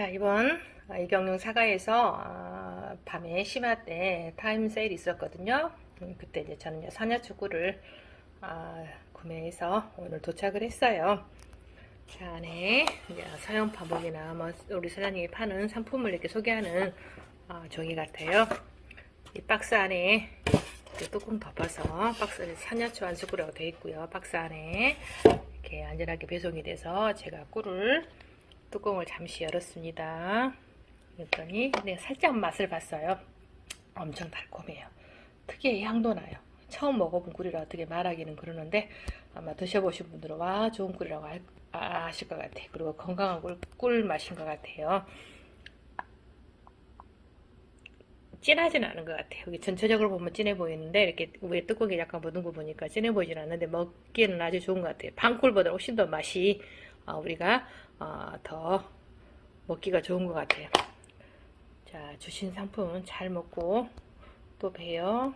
자, 이번 아, 이경영 사과에서 아, 밤에 심화 때 타임 세일 있었거든요. 음, 그때 이제 저는 이제 산야축구를 아, 구매해서 오늘 도착을 했어요. 자, 안에 이제 서양 파목이나 뭐 우리 사장님이 파는 상품을 이렇게 소개하는 아, 종이 같아요. 이 박스 안에 뚜껑 덮어서 박스에 산야초 안수구라고 되어 있고요. 박스 안에 이렇게 안전하게 배송이 돼서 제가 꿀을 뚜껑을 잠시 열었습니다. 그랬더니 내가 살짝 맛을 봤어요. 엄청 달콤해요. 특유의 향도 나요. 처음 먹어본 꿀이라 어떻게 말하기는 그러는데 아마 드셔보신 분들은 와 좋은 꿀이라고 알- 아- 아실 것 같아요. 그리고 건강한 꿀, 꿀 맛인 것 같아요. 진하진 않은 것 같아요. 여기 전체적으로 보면 진해 보이는데 이렇게 위에 뚜껑이 약간 묻은 거 보니까 진해 보이진 않는데 먹기에는 아주 좋은 것 같아요. 방꿀보다 훨씬 더 맛이 어, 우리가 어, 더 먹기가 좋은 것 같아요. 자, 주신 상품은 잘 먹고 또 봬요.